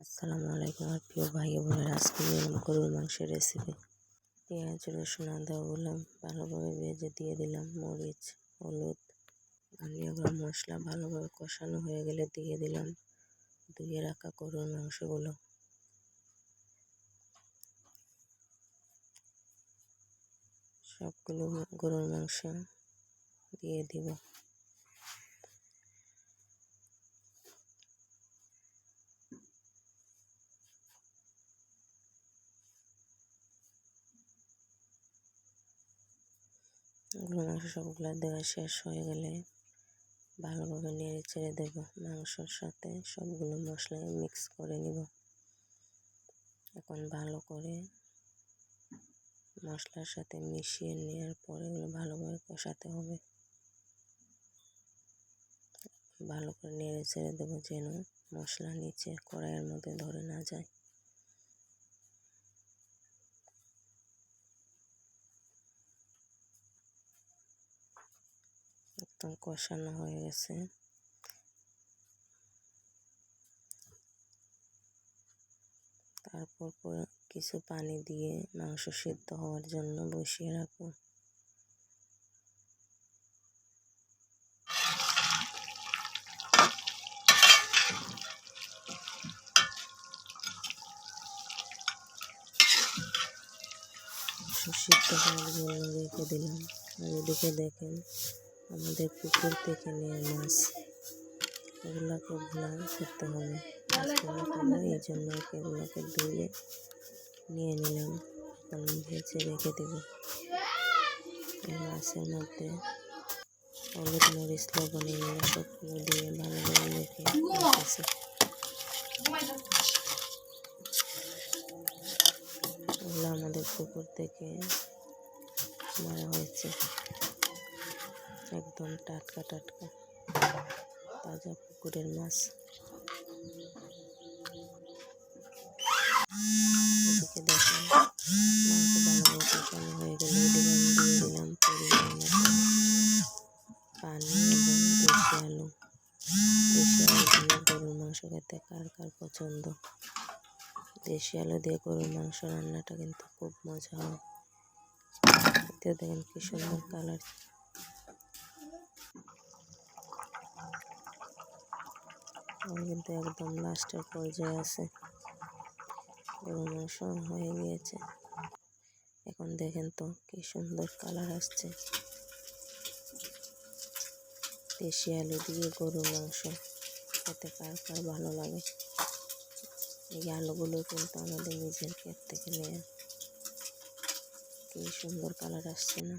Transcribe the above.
আসসালামু আলাইকুম আমার প্রিয় ভাই বোনেরা, আজকে নিয়ে এলাম গরুর মাংসের রেসিপি পেঁয়াজ, রসুন, আদা বললাম ভালোভাবে ভেজে দিয়ে দিলাম, মরিচ, হলুদ, ধনিয়া গুঁড়ো, মশলা ভালোভাবে কষানো হয়ে গেলে দিয়ে দিলাম, ধুয়ে রাখা গরুর মাংসগুলো। সবগুলো গরুর মাংস দিয়ে দিব। মাংস সবগুলো দেওয়া শেষ হয়ে গেলে ভালোভাবে নেড়ে ছেড়ে দেব মাংসর সাথে। সবগুলো মশলা মিক্স করে নিব। এখন ভালো করে মশলার সাথে মিশিয়ে নেওয়ার পরে এগুলো ভালোভাবে কষাতে হবে। ভালো করে নেড়ে ছেড়ে দেবো যেন মশলা নিচে কড়াইয়ের মধ্যে ধরে না যায়। একদম কষানো হয়ে গেছে। তারপর কিছু পানি দিয়ে মাংস সিদ্ধ হওয়ার জন্য বসিয়ে রাখব। সিদ্ধ হওয়ার জন্য রেখে দিলাম। আর এদিকে দেখেন আমাদের পুকুর থেকে নেওয়া মাছ, এগুলোকে ভোলা করতে হবে। এই জন্য এগুলোকে ধুয়ে নিয়ে নিলাম। এখন ভেজে রেখে দেব। এই মাছের মধ্যে হলুদ মরিচ, লবণ এগুলো সবগুলো দিয়ে ভালোভাবে মেখে রেখেছি এগুলো আমাদের পুকুর থেকে মারা হয়েছে। একদম টাটকা টাটকা তাজা পুকুরের মাছ। এদিকে মাংস হয়ে গেলে। দিয়ে দিলাম পানি এবং দেশি আলু। আলু দিয়ে গরুর মাংস খেতে কার কার পছন্দ? দেশি আলু দিয়ে গরুর মাংস রান্নাটা কিন্তু খুব মজা হয়। দেখেন কি সুন্দর কালার কিন্তু একদম লাস্টের পর্যায়ে আছে। গরু মাংস হয়ে গিয়েছে। এখন দেখেন তো কি সুন্দর কালার আসছে। দেশি আলু দিয়ে গরুর মাংস। খেতে কার কার ভালো লাগে? এই আলুগুলো কিন্তু আমাদের নিজের ক্ষেত থেকে নেয়া। কি সুন্দর কালার আসছে না?